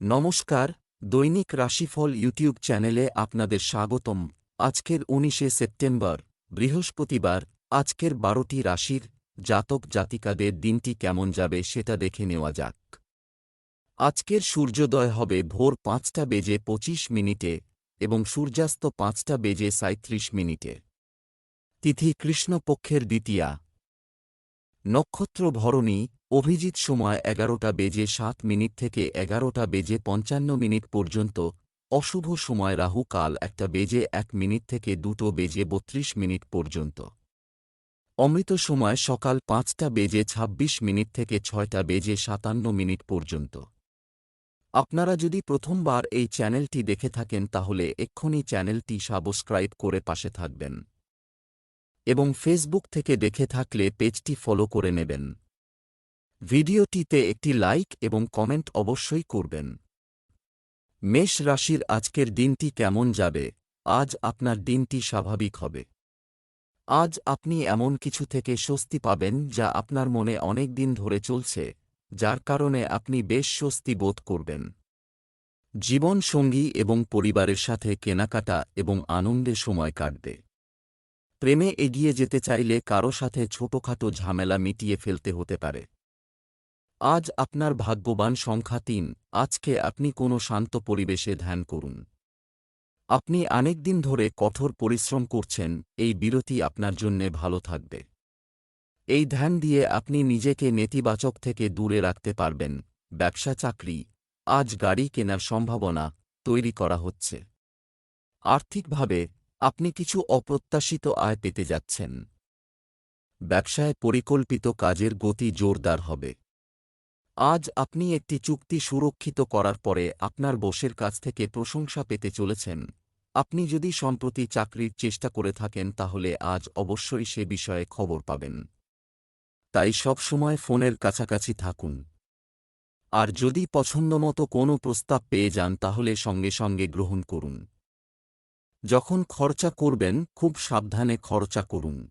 নমস্কার, দৈনিক রাশিফল ইউটিউব চ্যানেলে আপনাদের স্বাগতম। আজকের উনিশে সেপ্টেম্বর, বৃহস্পতিবার, আজকের বারোটি রাশির জাতক জাতিকাদের দিনটি কেমন যাবে সেটা দেখে নেওয়া যাক। আজকের সূর্যোদয় হবে ভোর পাঁচটা বেজে পঁচিশ মিনিটে এবং সূর্যাস্ত পাঁচটা বেজে সাঁত্রিশ মিনিটে। তিথি কৃষ্ণপক্ষের দ্বিতীয়া নক্ষত্র ভরণী অভিজিৎ সময় এগারোটা বেজে সাত মিনিট থেকে এগারোটা বেজে পঞ্চান্ন মিনিট পর্যন্ত, অশুভ সময় রাহু কাল একটা বেজে এক মিনিট থেকে দুটো বেজে বত্রিশ মিনিট পর্যন্ত। অমৃত সময় সকাল পাঁচটা বেজে ২৬ মিনিট থেকে ছয়টা বেজে সাতান্ন মিনিট পর্যন্ত। আপনারা যদি প্রথমবার এই চ্যানেলটি দেখে থাকেন তাহলে এক্ষুনি চ্যানেলটি সাবস্ক্রাইব করে পাশে থাকবেন। এবং ফেসবুক থেকে দেখে থাকলে পেজটি ফলো করে নেবেন। ভিডিওটিতে একটি লাইক এবং কমেন্ট অবশ্যই করবেন। মেষ রাশির আজকের দিনটি কেমন যাবে? আজ আপনার দিনটি স্বাভাবিক হবে। আজ আপনি এমন কিছু থেকে স্বস্তি পাবেন যা আপনার মনে অনেক দিন ধরে চলছে, যার কারণে আপনি বেশ স্বস্তি বোধ করবেন। জীবন সঙ্গী এবং পরিবারের সাথে কেনাকাটা এবং আনন্দে সময় কাটবে। প্রেমে এগিয়ে যেতে চাইলে কারও সাথে ছোটখাটো ঝামেলা মিটিয়ে ফেলতে হতে পারে। আজ আপনার ভাগ্যবান সংখ্যা তিন, আজকে আপনি কোনো শান্ত পরিবেশে ধ্যান করুন। আপনি অনেক দিন ধরে কঠোর পরিশ্রম করছেন, এই বিরতি আপনার জন্যে ভালো থাকবে। এই ধ্যান দিয়ে আপনি নিজেকে নেতিবাচক থেকে দূরে রাখতে পারবেন। ব্যবসা, চাকরি, আজ গাড়ি কেনার সম্ভাবনা তৈরি করা হচ্ছে। আর্থিকভাবে আপনি কিছু অপ্রত্যাশিত আয় পেতে যাচ্ছেন। ব্যবসায় পরিকল্পিত কাজের গতি জোরদার হবে। আজ আপনি একটি চুক্তি সুরক্ষিত করার পরে আপনার বসের কাছ থেকে প্রশংসা পেতে চলেছেন। আপনি যদি সম্প্রতি চাকরির চেষ্টা করে থাকেন তাহলে আজ অবশ্যই সে বিষয়ে খবর পাবেন। তাই সবসময় ফোনের কাছাকাছি থাকুন। আর যদি পছন্দমতো কোনো প্রস্তাব পেয়ে যান তাহলে সঙ্গে সঙ্গে গ্রহণ করুন। যখন খরচা করবেন, খুব সাবধানে খরচা করুন।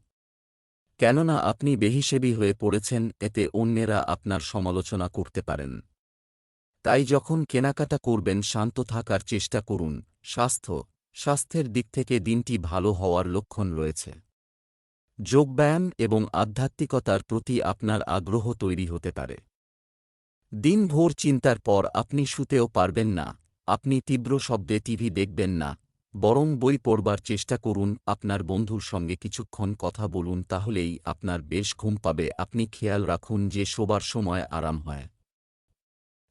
কেননা আপনি বেহিসেবি হয়ে পড়েছেন, এতে অন্যেরা আপনার সমালোচনা করতে পারেন। তাই যখন কেনাকাটা করবেন, শান্ত থাকার চেষ্টা করুন। স্বাস্থ্য, স্বাস্থ্যের দিক থেকে দিনটি ভালো হওয়ার লক্ষণ রয়েছে। যোগব্যায়াম এবং আধ্যাত্মিকতার প্রতি আপনার আগ্রহ তৈরি হতে পারে। দিনভর চিন্তার পর আপনি শুতেও পারবেন না। আপনি তীব্র শব্দে টিভি দেখবেন না। বরং বই পড়বার চেষ্টা করুন, আপনার বন্ধুর সঙ্গে কিছুক্ষণ কথা বলুন, তাহলেই আপনার বেশ ঘুম পাবে। আপনি খেয়াল রাখুন যে শোবার সময় আরাম হয়।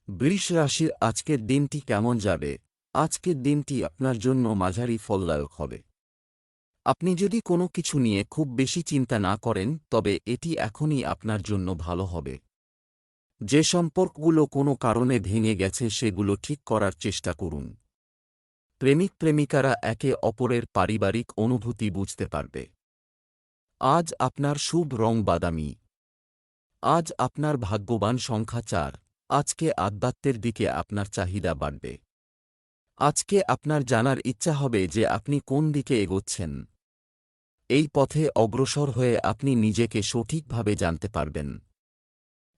বৃষ রাশির আজকের দিনটি কেমন যাবে? আজকের দিনটি আপনার জন্য মাঝারি ফলদায়ক হবে। আপনি যদি কোনো কিছু নিয়ে খুব বেশি চিন্তা না করেন, তবে এটি এখনই আপনার জন্য ভালো হবে। যে সম্পর্কগুলো কোনো কারণে ভেঙে গেছে, সেগুলো ঠিক করার চেষ্টা করুন। প্রেমিক প্রেমিকারা একে অপরের পারিবারিক অনুভূতি বুঝতে পারবে। আজ আপনার শুভ রং বাদামি। আজ আপনার ভাগ্যবান সংখ্যা চার। আজকে আধ্যাত্মের দিকে আপনার চাহিদা বাড়বে। আজকে আপনার জানার ইচ্ছা হবে যে আপনি কোন দিকে এগোচ্ছেন। এই পথে অগ্রসর হয়ে আপনি নিজেকে সঠিকভাবে জানতে পারবেন।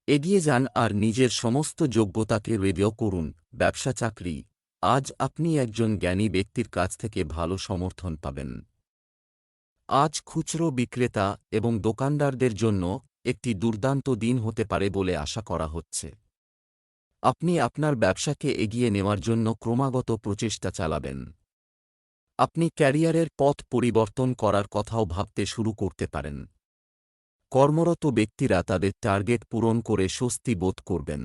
এগিয়ে যান আর নিজের সমস্ত যোগ্যতাকে রেডিও করুন। ব্যবসা চাকরি। আজ আপনি একজন জ্ঞানী ব্যক্তির কাছ থেকে ভালো সমর্থন পাবেন। আজ খুচরো বিক্রেতা এবং দোকানদারদের জন্য একটি দুর্দান্ত দিন হতে পারে বলে আশা করা হচ্ছে। আপনি আপনার ব্যবসাকে এগিয়ে নেওয়ার জন্য ক্রমাগত প্রচেষ্টা চালাবেন। আপনি ক্যারিয়ারের পথ পরিবর্তন করার কথাও ভাবতে শুরু করতে পারেন। কর্মরত ব্যক্তিরা তাদের টার্গেট পূরণ করে স্বস্তি বোধ করবেন।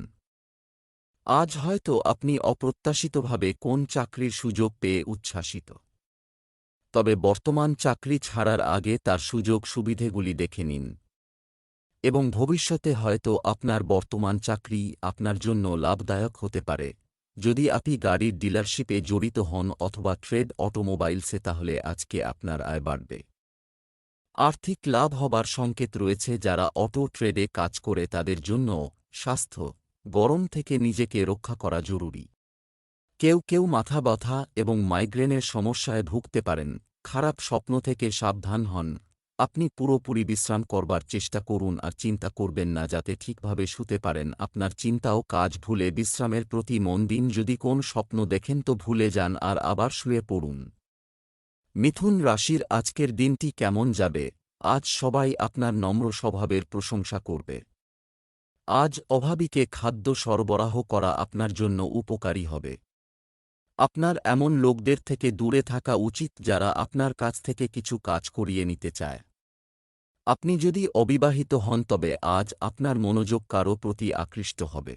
আজ হয়তো আপনি অপ্রত্যাশিতভাবে কোন চাকরির সুযোগ পেয়ে উচ্ছ্বাসিত। তবে বর্তমান চাকরি ছাড়ার আগে তার সুযোগ সুবিধেগুলি দেখে নিন। এবং ভবিষ্যতে হয়তো আপনার বর্তমান চাকরি আপনার জন্য লাভদায়ক হতে পারে। যদি আপনি গাড়ির ডিলারশিপে জড়িত হন অথবা ট্রেড অটোমোবাইলসে, তাহলে আজকে আপনার আয় বাড়বে। আর্থিক লাভ হবার সংকেত রয়েছে যারা অটো ট্রেডে কাজ করে, তাদের জন্য স্বাস্থ্য গরম থেকে নিজেকে রক্ষা করা জরুরি। কেউ কেউ মাথা ব্যথা এবং মাইগ্রেনের সমস্যায় ভুগতে পারেন। খারাপ স্বপ্ন থেকে সাবধান হন। আপনি পুরোপুরি বিশ্রাম করবার চেষ্টা করুন আর চিন্তা করবেন না যাতে ঠিকভাবে শুতে পারেন। আপনার চিন্তাও কাজ ভুলে বিশ্রামের প্রতি মন দিন। যদি কোন স্বপ্ন দেখেন তো ভুলে যান আর আবার শুয়ে পড়ুন। মিথুন রাশির আজকের দিনটি কেমন যাবে? আজ সবাই আপনার নম্র স্বভাবের প্রশংসা করবে। আজ অভাবীকে খাদ্য সরবরাহ করা আপনার জন্য উপকারী হবে। আপনার এমন লোকদের থেকে দূরে থাকা উচিত যারা আপনার কাছ থেকে কিছু কাজ করিয়ে নিতে চায়। আপনি যদি অবিবাহিত হন তবে আজ আপনার মনোযোগ কারও প্রতি আকৃষ্ট হবে।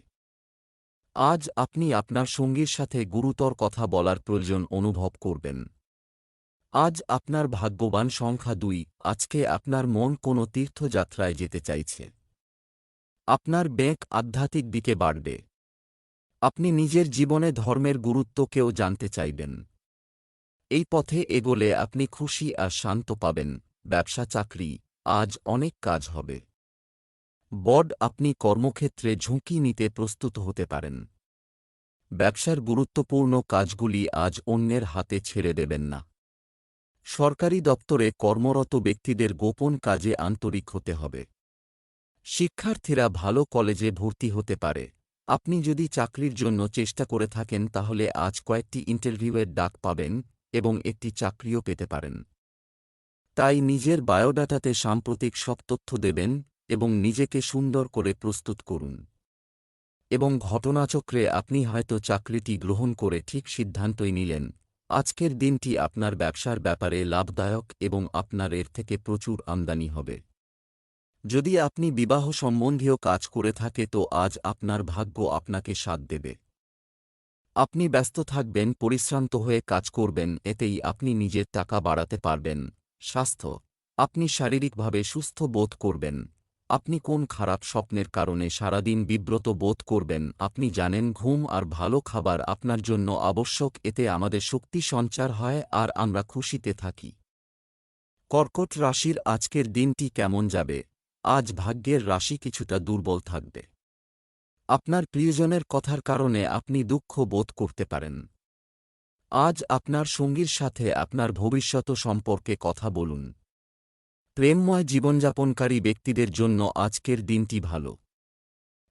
আজ আপনি আপনার সঙ্গীর সাথে গুরুতর কথা বলার প্রয়োজন অনুভব করবেন। আজ আপনার ভাগ্যবান সংখ্যা দুই, আজকে আপনার মন কোনো তীর্থযাত্রায় যেতে চাইছে। আপনার ব্যাংক আধ্যাত্মিক দিকে বাড়বে। আপনি নিজের জীবনে ধর্মের গুরুত্বকেও জানতে চাইবেন। এই পথে এগোলে আপনি খুশি আর শান্ত পাবেন, ব্যবসা, চাকরি, আজ অনেক কাজ হবে। বড আপনি কর্মক্ষেত্রে ঝুঁকি নিতে প্রস্তুত হতে পারেন। ব্যবসার গুরুত্বপূর্ণ কাজগুলি আজ অন্যের হাতে ছেড়ে দেবেন না। সরকারি দপ্তরে কর্মরত ব্যক্তিদের গোপন কাজে আন্তরিক হতে হবে। শিক্ষার্থীরা ভালো কলেজে ভর্তি হতে পারে। আপনি যদি চাকরির জন্য চেষ্টা করে থাকেন, তাহলে আজ কয়েকটি ইন্টারভিউয়ের ডাক পাবেন এবং একটি চাকরিও পেতে পারেন। তাই নিজের বায়োডাটাতে সাম্প্রতিক সব তথ্য দেবেন এবং নিজেকে সুন্দর করে প্রস্তুত করুন। এবং ঘটনাচক্রে আপনি হয়তো চাকরিটি গ্রহণ করে ঠিক সিদ্ধান্তই নিলেন। আজকের দিনটি আপনার ব্যবসার ব্যাপারে লাভদায়ক এবং আপনার এর থেকে প্রচুর আমদানি হবে। যদি আপনি বিবাহ সম্বন্ধীয় কাজ করে থাকে তো আজ আপনার ভাগ্য আপনাকে সাথ দেবে। আপনি ব্যস্ত থাকবেন, পরিশ্রান্ত হয়ে কাজ করবেন, এতেই আপনি নিজের টাকা বাড়াতে পারবেন। স্বাস্থ্য, আপনি শারীরিকভাবে সুস্থ বোধ করবেন। আপনি কোন খারাপ স্বপ্নের কারণে সারাদিন বিব্রত বোধ করবেন, আপনি জানেন ঘুম আর ভালো খাবার আপনার জন্য আবশ্যক, এতে আমাদের শক্তি সঞ্চার হয় আর আমরা খুশিতে থাকি। কর্কট রাশির আজকের দিনটি কেমন যাবে? আজ ভাগ্যের রাশি কিছুটা দুর্বল থাকবে। আপনার প্রিয়জনের কথার কারণে আপনি দুঃখ বোধ করতে পারেন। আজ আপনার সঙ্গীর সাথে আপনার ভবিষ্যৎ সম্পর্কে কথা বলুন। প্রেমময় জীবনযাপনকারী ব্যক্তিদের জন্য আজকের দিনটি ভালো।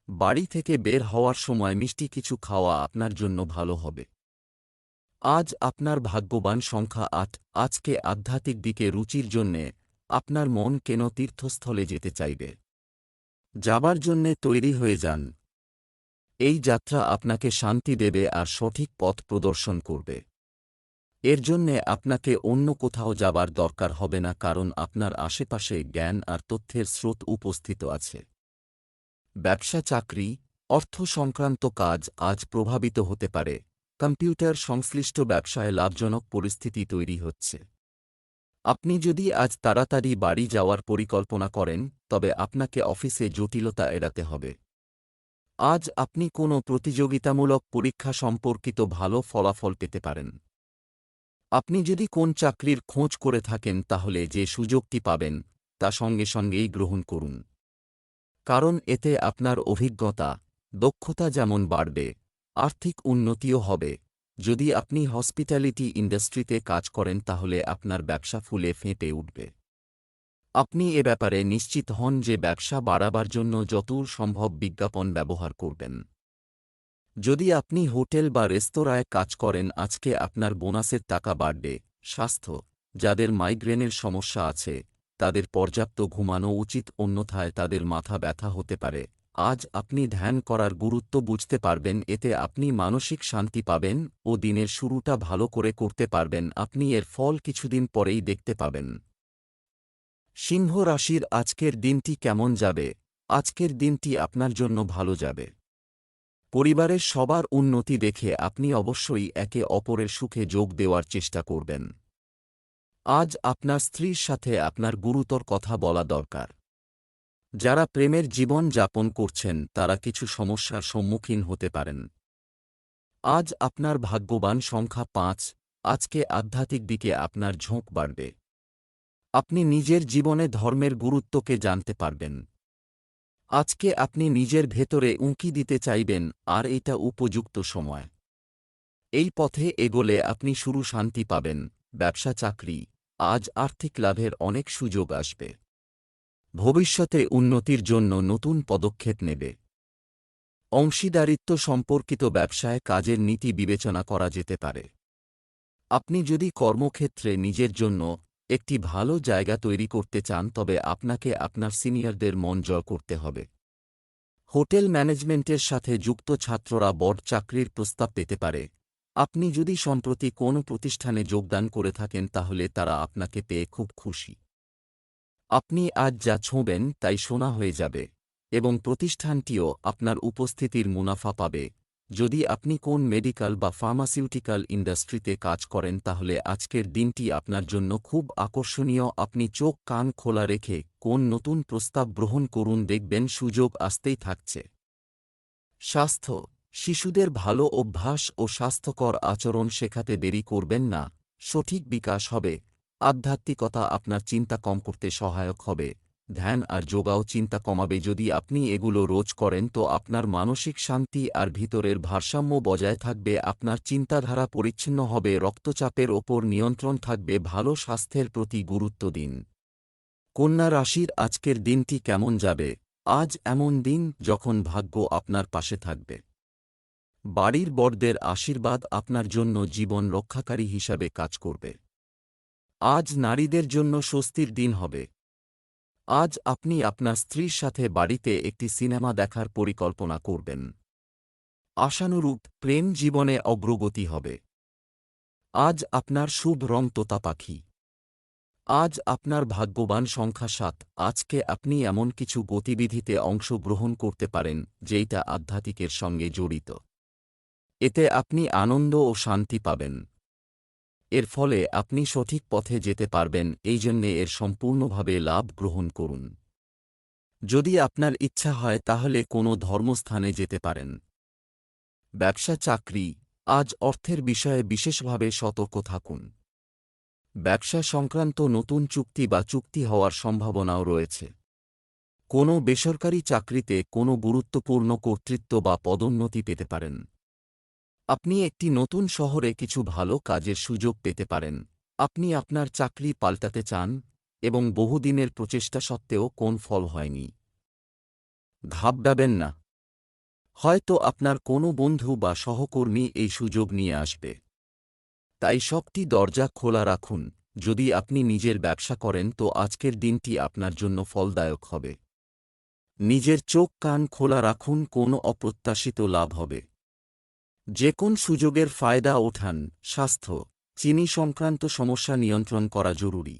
বাড়ি থেকে বের হওয়ার সময় মিষ্টি কিছু খাওয়া আপনার জন্য ভালো হবে। আজ আপনার ভাগ্যবান সংখ্যা আট। আজকে আধ্যাত্মিক দিকে রুচির জন্যে আপনার মন কেন তীর্থস্থলে যেতে চাইবে? যাবার জন্যে তৈরি হয়ে যান। এই যাত্রা আপনাকে শান্তি দেবে আর সঠিক পথ প্রদর্শন করবে। এর জন্যে আপনাকে অন্য কোথাও যাবার দরকার হবে না কারণ আপনার আশেপাশে জ্ঞান আর তথ্যের স্রোত উপস্থিত আছে। ব্যবসা চাকরি, অর্থ সংক্রান্ত কাজ আজ প্রভাবিত হতে পারে। কম্পিউটার সংশ্লিষ্ট ব্যবসায় লাভজনক পরিস্থিতি তৈরি হচ্ছে। আপনি যদি আজ তাড়াতাড়ি বাড়ি যাওয়ার পরিকল্পনা করেন, তবে আপনাকে অফিসে জটিলতা এড়াতে হবে। আজ আপনি কোনো প্রতিযোগিতামূলক পরীক্ষা সম্পর্কিত ভালো ফলাফল পেতে পারেন। আপনি যদি কোন চাকরির খোঁজ করে থাকেন, তাহলে যে সুযোগটি পাবেন, তা সঙ্গে সঙ্গেই গ্রহণ করুন। কারণ এতে আপনার অভিজ্ঞতা, দক্ষতা যেমন বাড়বে, আর্থিক উন্নতিও হবে। যদি আপনি হসপিটালিটি ইন্ডাস্ট্রিতে কাজ করেন, তাহলে আপনার ব্যবসা ফুলে ফেঁটে উঠবে। আপনি এ ব্যাপারে নিশ্চিত হন যে ব্যবসা বাড়াবার জন্য যতদূর সম্ভব বিজ্ঞাপন ব্যবহার করবেন। যদি আপনি হোটেল বা রেস্তোরাঁয় কাজ করেন, আজকে আপনার বোনাসের টাকা বাড়বে। স্বাস্থ্য, যাদের মাইগ্রেনের সমস্যা আছে, তাদের পর্যাপ্ত ঘুমানো উচিত, অন্যথায় তাদের মাথা ব্যথা হতে পারে। আজ আপনি ধ্যান করার গুরুত্ব বুঝতে পারবেন, এতে আপনি মানসিক শান্তি পাবেন ও দিনের শুরুটা ভালো করে করতে পারবেন। আপনি এর ফল কিছুদিন পরেই দেখতে পাবেন। সিংহ রাশির আজকের দিনটি কেমন যাবে? আজকের দিনটি আপনার জন্য ভালো যাবে। পরিবারের সবার উন্নতি দেখে আপনি অবশ্যই একে অপরের সুখে যোগ দেওয়ার চেষ্টা করবেন। আজ আপনার স্ত্রীর সাথে আপনার গুরুতর কথা বলা দরকার। যারা প্রেমের জীবন যাপন করছেন, তারা কিছু সমস্যার সম্মুখীন হতে পারেন। আজ আপনার ভাগ্যবান সংখ্যা পাঁচ, আজকে আধ্যাত্মিক দিকে আপনার ঝোঁক বাড়বে। আপনি নিজের জীবনে ধর্মের গুরুত্বকে জানতে পারবেন। আজকে আপনি নিজের ভেতরে উঁকি দিতে চাইবেন, আর এটা উপযুক্ত সময়। এই পথে এগোলে আপনি শুরু শান্তি পাবেন, ব্যবসা, চাকরি, আজ আর্থিক লাভের অনেক সুযোগ আসবে। ভবিষ্যতে উন্নতির জন্য নতুন পদক্ষেপ নেবে। অংশীদারিত্ব সম্পর্কিত ব্যবসায় কাজের নীতি বিবেচনা করা যেতে পারে। আপনি যদি কর্মক্ষেত্রে নিজের জন্য একটি ভালো জায়গা তৈরি করতে চান, তবে আপনাকে আপনার সিনিয়রদের মন জয় করতে হবে। হোটেল ম্যানেজমেন্টের সাথে যুক্ত ছাত্ররা বড় চাকরির প্রস্তাব পেতে পারে। আপনি যদি সম্প্রতি কোনো প্রতিষ্ঠানে যোগদান করে থাকেন, তাহলে তারা আপনাকে পেয়ে খুব খুশি। আপনি আজ যা ছোঁবেন তাই শোনা হয়ে যাবে, এবং প্রতিষ্ঠানটিও আপনার উপস্থিতির মুনাফা পাবে। যদি আপনি কোন মেডিকেল বা ফার্মাসিউটিক্যাল ইন্ডাস্ট্রিতে কাজ করেন, তাহলে আজকের দিনটি আপনার জন্য খুব আকর্ষণীয়। আপনি চোখ কান খোলা রেখে কোন নতুন প্রস্তাব গ্রহণ করুন, দেখবেন সুযোগ আসতেই থাকছে। স্বাস্থ্য, শিশুদের ভালো অভ্যাস ও স্বাস্থ্যকর আচরণ শেখাতে দেরি করবেন না, সঠিক বিকাশ হবে। আধ্যাত্মিকতা আপনার চিন্তা কম করতে সহায়ক হবে। ধ্যান আর যোগাও চিন্তা কমাবে। যদি আপনি এগুলো রোজ করেন, তো আপনার মানসিক শান্তি আর ভিতরের ভারসাম্য বজায় থাকবে, আপনার চিন্তাধারা পরিচ্ছন্ন হবে, রক্তচাপের ওপর নিয়ন্ত্রণ থাকবে, ভালো স্বাস্থ্যের প্রতি গুরুত্ব দিন। কন্যা রাশির আজকের দিনটি কেমন যাবে? আজ এমন দিন যখন ভাগ্য আপনার পাশে থাকবে। বাড়ির বড়দের আশীর্বাদ আপনার জন্য জীবন রক্ষাকারী হিসাবে কাজ করবে। আজ নারীদের জন্য স্বস্তির দিন হবে। আজ আপনি আপনার স্ত্রীর সাথে বাড়িতে একটি সিনেমা দেখার পরিকল্পনা করবেন। আশানুরূপ, প্রেম জীবনে অগ্রগতি হবে। আজ আপনার শুভ রং তোতা পাখি আজ আপনার ভাগ্যবান সংখ্যা সাত। আজকে আপনি এমন কিছু গতিবিধিতে অংশগ্রহণ করতে পারেন, যেইটা আধ্যাত্মিকের সঙ্গে জড়িত। এতে আপনি আনন্দ ও শান্তি পাবেন। এর ফলে আপনি সঠিক পথে যেতে পারবেন, এই জন্যে এর সম্পূর্ণভাবে লাভ গ্রহণ করুন। যদি আপনার ইচ্ছা হয়, তাহলে কোনো ধর্মস্থানে যেতে পারেন। ব্যবসা চাকরি, আজ অর্থের বিষয়ে বিশেষভাবে সতর্ক থাকুন। ব্যবসা সংক্রান্ত নতুন চুক্তি বা চুক্তি হওয়ার সম্ভাবনাও রয়েছে। কোনো বেসরকারি চাকরিতে কোনো গুরুত্বপূর্ণ কর্তৃত্ব বা পদোন্নতি পেতে পারেন। আপনি একটি নতুন শহরে কিছু ভালো কাজের সুযোগ পেতে পারেন। আপনি আপনার চাকরি পাল্টাতে চান এবং বহুদিনের প্রচেষ্টা সত্ত্বেও কোন ফল হয়নি। ঘাবড়াবেন না। হয়তো আপনার কোনো বন্ধু বা সহকর্মী এই সুযোগ নিয়ে আসবে। তাই সবটি দরজা খোলা রাখুন। যদি আপনি নিজের ব্যবসা করেন তো আজকের দিনটি আপনার জন্য ফলদায়ক হবে। নিজের চোখ কান খোলা রাখুন, কোনো অপ্রত্যাশিত লাভ হবে। যে কোন সুযোগের ফায়দা ওঠান, স্বাস্থ্য, চিনি সংক্রান্ত সমস্যা নিয়ন্ত্রণ করা জরুরি।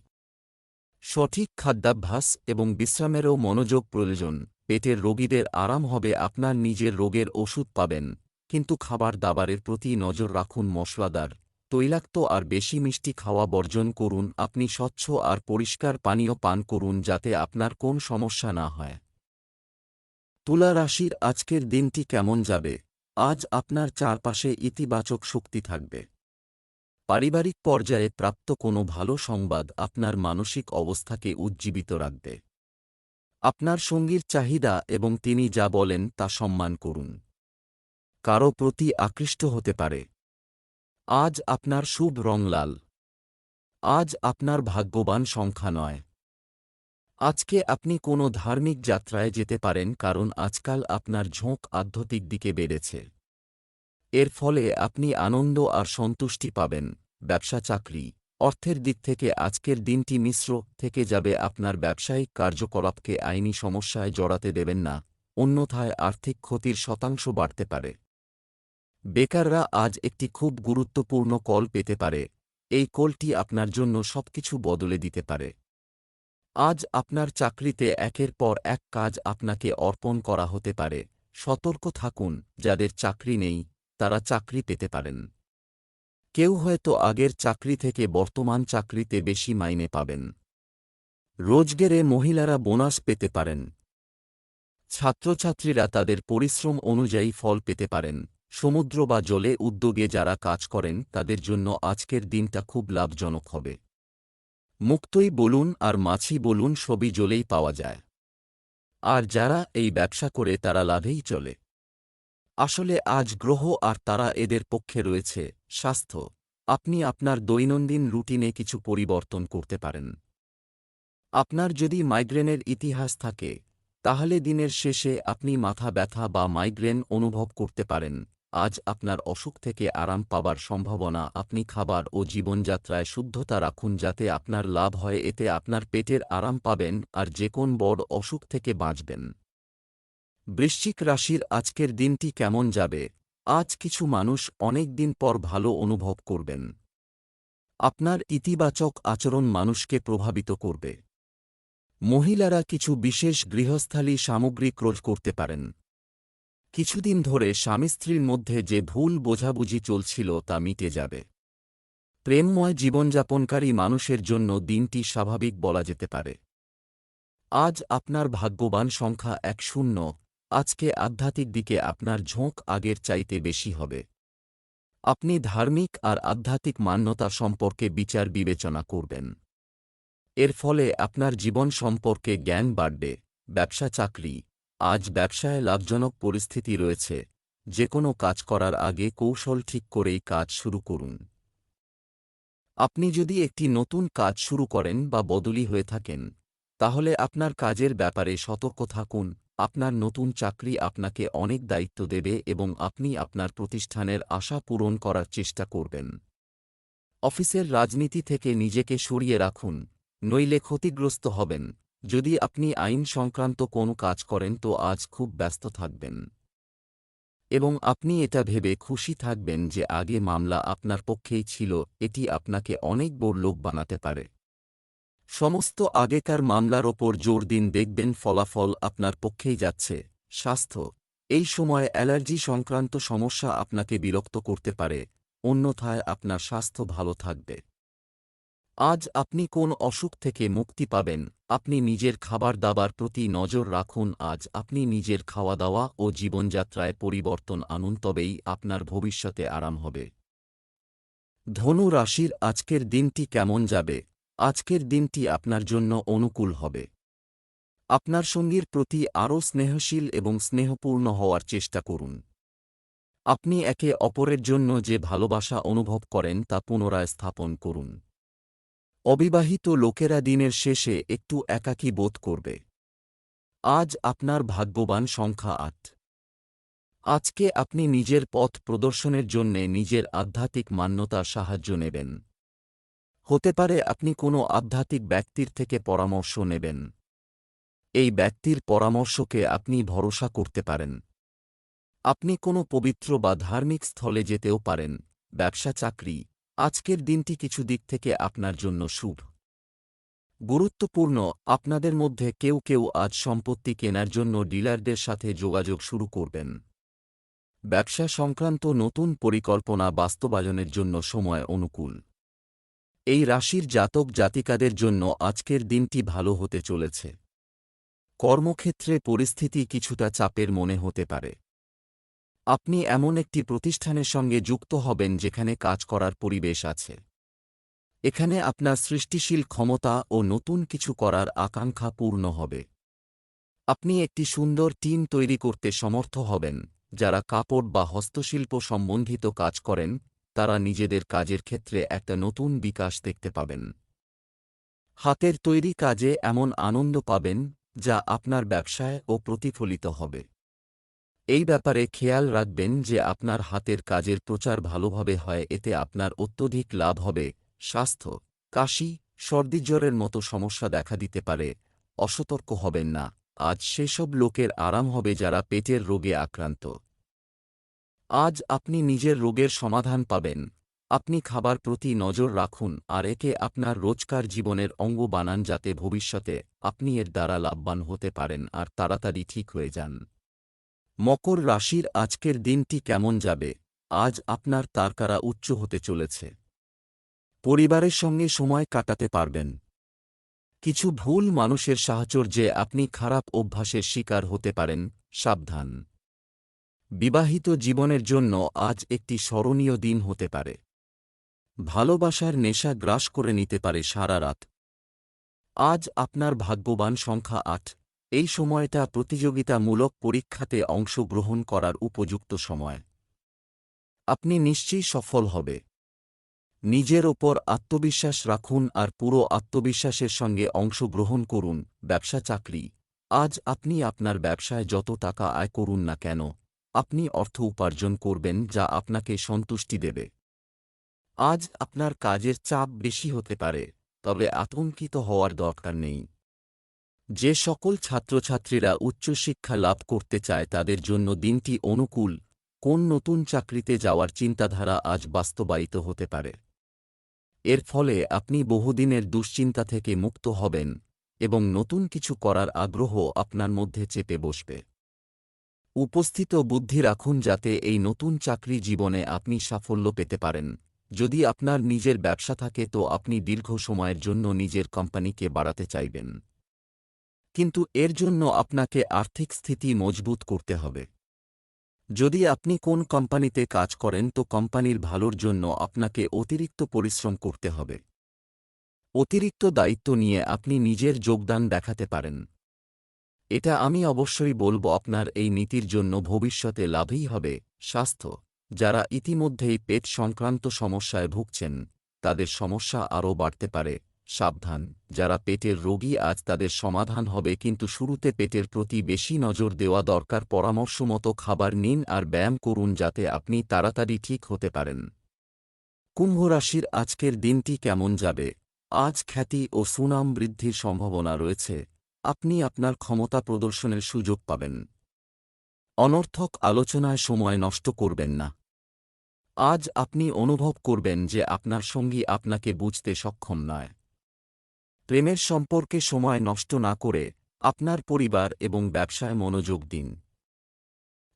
সঠিক খাদ্যাভ্যাস এবং বিশ্রামেরও মনোযোগ প্রয়োজন, পেটের রোগীদের আরাম হবে, আপনার নিজের রোগের ওষুধ পাবেন, কিন্তু খাবার দাবারের প্রতি নজর রাখুন মশলাদার, তৈলাক্ত আর বেশি মিষ্টি খাওয়া বর্জন করুন, আপনি স্বচ্ছ আর পরিষ্কার পানীয় পান করুন যাতে আপনার কোন সমস্যা না হয়। তুলা রাশির আজকের দিনটি কেমন যাবে? আজ আপনার চারপাশে ইতিবাচক শক্তি থাকবে। পারিবারিক পর্যায়ে প্রাপ্ত কোনো ভালো সংবাদ আপনার মানসিক অবস্থাকে উজ্জীবিত রাখবে। আপনার সঙ্গীর চাহিদা এবং তিনি যা বলেন তা সম্মান করুন। কারও প্রতি আকৃষ্ট হতে পারে। আজ আপনার শুভ রং লাল। আজ আপনার ভাগ্যবান সংখ্যা নয়। আজকে আপনি কোনো ধার্মিক যাত্রায় যেতে পারেন কারণ আজকাল আপনার ঝোঁক আধ্যাত্মিক দিকে বেড়েছে। এর ফলে আপনি আনন্দ আর সন্তুষ্টি পাবেন। ব্যবসা চাকরি, অর্থের দিক থেকে আজকের দিনটি মিশ্র থেকে যাবে আপনার ব্যবসায়িক কার্যকলাপকে আইনি সমস্যায় জড়াতে দেবেন না, অন্যথায় আর্থিক ক্ষতির শতাংশ বাড়তে পারে। বেকাররা আজ একটি খুব গুরুত্বপূর্ণ কল পেতে পারে। এই কলটি আপনার জন্য সবকিছু বদলে দিতে পারে। আজ আপনার চাকরিতে একের পর এক কাজ আপনাকে অর্পণ করা হতে পারে। সতর্ক থাকুন, যাদের চাকরি নেই, তারা চাকরি পেতে পারেন। কেউ হয়তো আগের চাকরি থেকে বর্তমান চাকরিতে বেশি মাইনে পাবেন। রোজগেরে মহিলারা বোনাস পেতে পারেন। ছাত্রছাত্রীরা তাদের পরিশ্রম অনুযায়ী ফল পেতে পারেন। সমুদ্র বা জলে উদ্যোগে যারা কাজ করেন, তাদের জন্য আজকের দিনটা খুব লাভজনক হবে। মুক্তই বলুন আর মাছি বলুন সবই জলেই পাওয়া যায়। আর যারা এই ব্যবসা করে তারা লাভেই চলে। আসলে আজ গ্রহ আর তারা এদের পক্ষে রয়েছে স্বাস্থ্য। আপনি আপনার দৈনন্দিন রুটিনে কিছু পরিবর্তন করতে পারেন। আপনার যদি মাইগ্রেনের ইতিহাস থাকে, তাহলে দিনের শেষে আপনি মাথা ব্যথা বা মাইগ্রেন অনুভব করতে পারেন। আজ আপনার অসুখ থেকে আরাম পাবার সম্ভাবনা, আপনি খাবার ও জীবনযাত্রায় শুদ্ধতা রাখুন যাতে আপনার লাভ হয়, এতে আপনার পেটের আরাম পাবেন আর যে কোন বড় অসুখ থেকে বাঁচবেন। বৃশ্চিক রাশির আজকের দিনটি কেমন যাবে? আজ কিছু মানুষ অনেক দিন পর ভালো অনুভব করবেন। আপনার ইতিবাচক আচরণ মানুষকে প্রভাবিত করবে। মহিলারা কিছু বিশেষ গৃহস্থালী সামগ্রী ক্রয় করতে পারেন। কিছুদিন ধরে স্বামী স্ত্রীর মধ্যে যে ভুল বোঝাবুঝি চলছিল তা মিটে যাবে। প্রেমময় জীবনযাপনকারী মানুষের জন্য দিনটি স্বাভাবিক বলা যেতে পারে। আজ আপনার ভাগ্যবান সংখ্যা এক শূন্য, আজকে আধ্যাত্মিক দিকে আপনার ঝোঁক আগের চাইতে বেশি হবে। আপনি ধার্মিক আর আধ্যাত্মিক মান্যতা সম্পর্কে বিচার বিবেচনা করবেন। এর ফলে আপনার জীবন সম্পর্কে জ্ঞান বাড়বে, ব্যবসা, চাকরি আজ ব্যবসায় লাভজনক পরিস্থিতি রয়েছে। যে কোনো কাজ করার আগে কৌশল ঠিক করেই কাজ শুরু করুন। আপনি যদি একটি নতুন কাজ শুরু করেন বা বদলি হয়ে থাকেন, তাহলে আপনার কাজের ব্যাপারে সতর্ক থাকুন। আপনার নতুন চাকরি আপনাকে অনেক দায়িত্ব দেবে এবং আপনি আপনার প্রতিষ্ঠানের আশা পূরণ করার চেষ্টা করবেন। অফিসের রাজনীতি থেকে নিজেকে সরিয়ে রাখুন, নইলে ক্ষতিগ্রস্ত হবেন। যদি আপনি আইন সংক্রান্ত কোনো কাজ করেন, তো আজ খুব ব্যস্ত থাকবেন। এবং আপনি এটা ভেবে খুশি থাকবেন যে আগে মামলা আপনার পক্ষেই ছিল, এটি আপনাকে অনেক বড় লোক বানাতে পারে। সমস্ত আগেকার মামলার ওপর জোর দিন দেখবেন, ফলাফল আপনার পক্ষেই যাচ্ছে। স্বাস্থ্য, এই সময় অ্যালার্জি সংক্রান্ত সমস্যা আপনাকে বিরক্ত করতে পারে, অন্যথায় আপনার স্বাস্থ্য ভালো থাকবে। আজ আপনি কোন অসুখ থেকে মুক্তি পাবেন? আপনি নিজের খাবার দাবার প্রতি নজর রাখুন, আজ আপনি নিজের খাওয়া দাওয়া ও জীবনযাত্রায় পরিবর্তন আনুন, তবেই আপনার ভবিষ্যতে আরাম হবে। ধনু রাশির আজকের দিনটি কেমন যাবে? আজকের দিনটি আপনার জন্য অনুকূল হবে। আপনার সঙ্গীর প্রতি আরও স্নেহশীল এবং স্নেহপূর্ণ হওয়ার চেষ্টা করুন। আপনি একে অপরের জন্য যে ভালোবাসা অনুভব করেন, তা পুনরায় স্থাপন করুন। অবিবাহিত লোকেরা দিনের শেষে একটু একাকী বোধ করবে। আজ আপনার ভাগ্যবান সংখ্যা আট। আজকে আপনি নিজের পথ প্রদর্শনের জন্যে নিজের আধ্যাত্মিক মান্যতার সাহায্য নেবেন। হতে পারে আপনি কোনো আধ্যাত্মিক ব্যক্তির থেকে পরামর্শ নেবেন। এই ব্যক্তির পরামর্শকে আপনি ভরসা করতে পারেন। আপনি কোনো পবিত্র বা ধার্মিক স্থলে যেতেও পারেন, ব্যবসা, চাকরি আজকের দিনটি কিছু দিক থেকে আপনার জন্য শুভ। গুরুত্বপূর্ণ, আপনাদের মধ্যে কেউ কেউ আজ সম্পত্তি কেনার জন্য ডিলারদের সাথে যোগাযোগ শুরু করবেন। ব্যবসা সংক্রান্ত নতুন পরিকল্পনা বাস্তবায়নের জন্য সময় অনুকূল। এই রাশির জাতক জাতিকাদের জন্য আজকের দিনটি ভালো হতে চলেছে। কর্মক্ষেত্রে পরিস্থিতি কিছুটা চাপের মনে হতে পারে। আপনি এমন একটি প্রতিষ্ঠানের সঙ্গে যুক্ত হবেন যেখানে কাজ করার পরিবেশ আছে। এখানে আপনার সৃষ্টিশীল ক্ষমতা ও নতুন কিছু করার আকাঙ্ক্ষা পূর্ণ হবে। আপনি একটি সুন্দর টিম তৈরি করতে সমর্থ হবেন, যারা কাপড় বা হস্তশিল্প সম্বন্ধিত কাজ করেন, তারা নিজেদের কাজের ক্ষেত্রে একটা নতুন বিকাশ দেখতে পাবেন। হাতের তৈরি কাজে এমন আনন্দ পাবেন, যা আপনার ব্যবসায় ও প্রতিফলিত হবে। এই ব্যাপারে খেয়াল রাখবেন যে আপনার হাতের কাজের প্রচার ভালোভাবে হয়, এতে আপনার অত্যধিক লাভ হবে। স্বাস্থ্য, কাশি সর্দিজ্বরের মতো সমস্যা দেখা দিতে পারে। অসতর্ক হবেন না। আজ সেসব লোকের আরাম হবে যারা পেটের রোগে আক্রান্ত। আজ আপনি নিজের রোগের সমাধান পাবেন। আপনি খাবার প্রতি নজর রাখুন আর একে আপনার রোজকার জীবনের অঙ্গ বানান যাতে ভবিষ্যতে আপনি এর দ্বারা লাভবান হতে পারেন আর তাড়াতাড়ি ঠিক হয়ে যান। মকর রাশির আজকের দিনটি কেমন যাবে? আজ আপনার তারকারা উচ্চ হতে চলেছে। পরিবারের সঙ্গে সময় কাটাতে পারবেন। কিছু ভুল মানুষের সাহচর্যে আপনি খারাপ অভ্যাসের শিকার হতে পারেন, সাবধান। বিবাহিত জীবনের জন্য আজ একটি স্মরণীয় দিন হতে পারে। ভালোবাসার নেশা গ্রাস করে নিতে পারে সারা রাত। আজ আপনার ভাগ্যবান সংখ্যা আট। এই সময়টা প্রতিযোগিতামূলক পরীক্ষাতে অংশগ্রহণ করার উপযুক্ত সময়। আপনি নিশ্চয়ই সফল হবে। নিজের ওপর আত্মবিশ্বাস রাখুন আর পুরো আত্মবিশ্বাসের সঙ্গে অংশগ্রহণ করুন, ব্যবসা চাকরি। আজ আপনি আপনার ব্যবসায় যত টাকা আয় করুন না কেন, আপনি অর্থ উপার্জন করবেন যা আপনাকে সন্তুষ্টি দেবে। আজ আপনার কাজের চাপ বেশি হতে পারে, তবে আতঙ্কিত হওয়ার দরকার নেই। যে সকল ছাত্রছাত্রীরা উচ্চশিক্ষা লাভ করতে চায় তাদের জন্য দিনটি অনুকূল, কোন নতুন চাকরিতে যাওয়ার চিন্তাধারা আজ বাস্তবায়িত হতে পারে। এর ফলে আপনি বহুদিনের দুশ্চিন্তা থেকে মুক্ত হবেন এবং নতুন কিছু করার আগ্রহ আপনার মধ্যে চেপে বসবে। উপস্থিত বুদ্ধি রাখুন যাতে এই নতুন চাকরি জীবনে আপনি সাফল্য পেতে পারেন। যদি আপনার নিজের ব্যবসা থাকে তো আপনি দীর্ঘ সময়ের জন্য নিজের কোম্পানিকে বাড়াতে চাইবেন। কিন্তু এর জন্য আপনাকে আর্থিক স্থিতি মজবুত করতে হবে। যদি আপনি কোন কোম্পানিতে কাজ করেন তো কোম্পানির ভালোর জন্য আপনাকে অতিরিক্ত পরিশ্রম করতে হবে। অতিরিক্ত দায়িত্ব নিয়ে আপনি নিজের যোগদান দেখাতে পারেন। এটা আমি অবশ্যই বলব আপনার এই নীতির জন্য ভবিষ্যতে লাভই হবে, স্বাস্থ্য। যারা ইতিমধ্যেই পেট সংক্রান্ত সমস্যায় ভুগছেন, তাদের সমস্যা আরও বাড়তে পারে। সাবধান, যারা পেটের রোগী আজ তাদের সমাধান হবে কিন্তু শুরুতে পেটের প্রতি বেশি নজর দেওয়া দরকার পরামর্শ মতো খাবার নিন আর ব্যায়াম করুন যাতে আপনি তাড়াতাড়ি ঠিক হতে পারেন। কুম্ভ রাশির আজকের দিনটি কেমন যাবে? আজ খ্যাতি ও সুনাম বৃদ্ধির সম্ভাবনা রয়েছে। আপনি আপনার ক্ষমতা প্রদর্শনের সুযোগ পাবেন। অনর্থক আলোচনায় সময় নষ্ট করবেন না। আজ আপনি অনুভব করবেন যে আপনার সঙ্গী আপনাকে বুঝতে সক্ষম নয়। প্রেমের সম্পর্কে সময় নষ্ট না করে আপনার পরিবার এবং ব্যবসায় মনোযোগ দিন।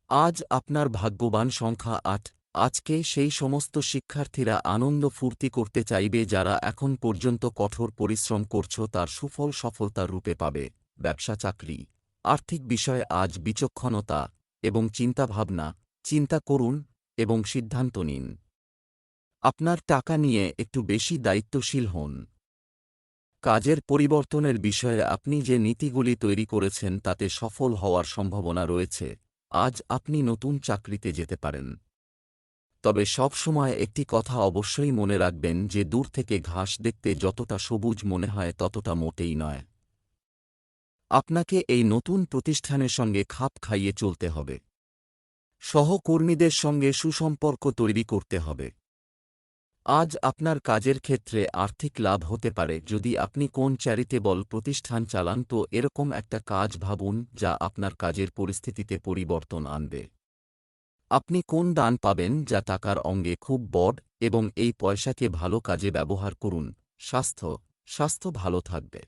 আজ আপনার ভাগ্যবান সংখ্যা আট। আজকে সেই সমস্ত শিক্ষার্থীরা আনন্দ ফুর্তি করতে চাইবে যারা এখন পর্যন্ত কঠোর পরিশ্রম করছ তার সুফল সফলতার রূপে পাবে। ব্যবসা চাকরি, আর্থিক বিষয়ে আজ বিচক্ষণতা এবং চিন্তাভাবনা। চিন্তা করুন এবং সিদ্ধান্ত নিন। আপনার টাকা নিয়ে একটু বেশি দায়িত্বশীল হন। কাজের পরিবর্তনের বিষয়ে আপনি যে নীতিগুলি তৈরি করেছেন তাতে সফল হওয়ার সম্ভাবনা রয়েছে। আজ আপনি নতুন চাকরিতে যেতে পারেন। তবে সব সময় একটি কথা অবশ্যই মনে রাখবেন যে দূর থেকে ঘাস দেখতে যতটা সবুজ মনে হয় ততটা মোটেই নয়। আপনাকে এই নতুন প্রতিষ্ঠানের সঙ্গে খাপ খাইয়ে চলতে হবে। সহকর্মীদের সঙ্গে সুসম্পর্ক তৈরি করতে হবে। আজ আপনার কাজের ক্ষেত্রে আর্থিক লাভ হতে পারে। যদি আপনি কোন চ্যারিটেবল প্রতিষ্ঠান চালান, তো এরকম একটা কাজ ভাবুন যা আপনার কাজের পরিস্থিতিতে পরিবর্তন আনবে। আপনি কোন দান পাবেন যা টাকার অঙ্গে খুব বড় এবং এই পয়সাকে ভালো কাজে ব্যবহার করুন? স্বাস্থ্য। স্বাস্থ্য ভালো থাকবে।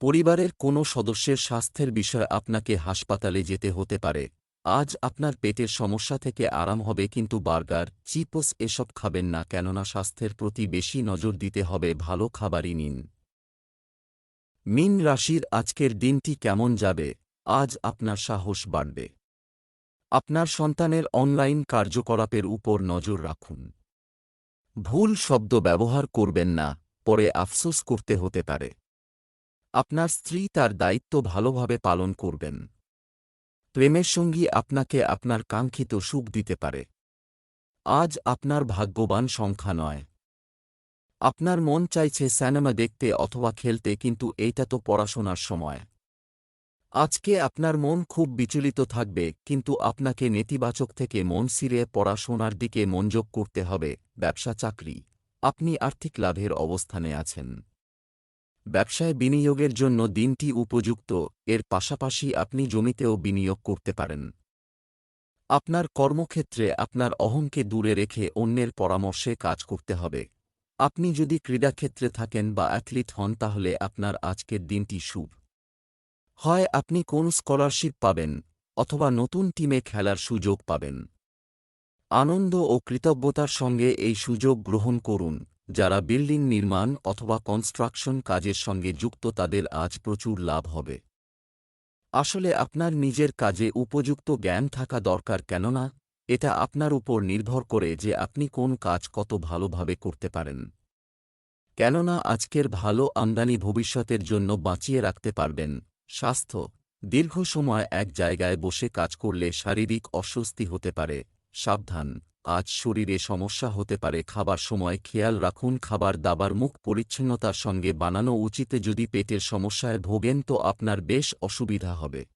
পরিবারের কোনো সদস্যের স্বাস্থ্যের বিষয়ে আপনাকে হাসপাতালে যেতে হতে পারে। আজ আপনার পেটের সমস্যা থেকে আরাম হবে কিন্তু বার্গার, চিপস এসব খাবেন না কেননা স্বাস্থ্যের প্রতি বেশি নজর দিতে হবে, ভালো খাবারই নিন। মিন রাশির আজকের দিনটি কেমন যাবে? আজ আপনার সাহস বাড়বে। আপনার সন্তানের অনলাইন কার্যকলাপের উপর নজর রাখুন। ভুল শব্দ ব্যবহার করবেন না, পরে আফসোস করতে হতে পারে। আপনার স্ত্রী তার দায়িত্ব ভালোভাবে পালন করবেন। প্রেমের সঙ্গী আপনাকে আপনার কাঙ্ক্ষিত সুখ দিতে পারে। আজ আপনার ভাগ্যবান সংখ্যা নয়। আপনার মন চাইছে সিনেমা দেখতে অথবা খেলতে কিন্তু এইটা তো পড়াশোনার সময়। আজকে আপনার মন খুব বিচলিত থাকবে, কিন্তু আপনাকে নেতিবাচক থেকে মন সিরে পড়াশোনার দিকে মনযোগ করতে হবে, ব্যবসা চাকরি। আপনি আর্থিক লাভের অবস্থানে আছেন। ব্যবসায় বিনিয়োগের জন্য দিনটি উপযুক্ত, এর পাশাপাশি আপনি জমিতেও বিনিয়োগ করতে পারেন। আপনার কর্মক্ষেত্রে আপনার অহংকে দূরে রেখে অন্যের পরামর্শে কাজ করতে হবে। আপনি যদি ক্রীড়াক্ষেত্রে থাকেন বা অ্যাথলিট হন তাহলে আপনার আজকের দিনটি শুভ। হয় আপনি কোন স্কলারশিপ পাবেন, অথবা নতুন টিমে খেলার সুযোগ পাবেন। আনন্দ ও কৃতজ্ঞতার সঙ্গে এই সুযোগ গ্রহণ করুন। যারা বিল্ডিং নির্মাণ অথবা কনস্ট্রাকশন কাজের সঙ্গে যুক্ত তাদের আজ প্রচুর লাভ হবে। আসলে আপনার নিজের কাজে উপযুক্ত জ্ঞান থাকা দরকার কেননা, এটা আপনার উপর নির্ভর করে যে আপনি কোন কাজ কত ভালোভাবে করতে পারেন। কেননা, আজকের ভালো আমদানি ভবিষ্যতের জন্য বাঁচিয়ে রাখতে পারবেন। স্বাস্থ্য, দীর্ঘ সময় এক জায়গায় বসে কাজ করলে শারীরিক অস্বস্তি হতে পারে। সাবধান আজ শরীরে সমস্যা হতে পারে, খাবার সময় খেয়াল রাখুন, খাবার দাবার মুখ পরিচ্ছন্নতার সঙ্গে বানানো উচিতে। যদি পেটের সমস্যায় ভোগেন তো আপনার বেশ অসুবিধা হবে।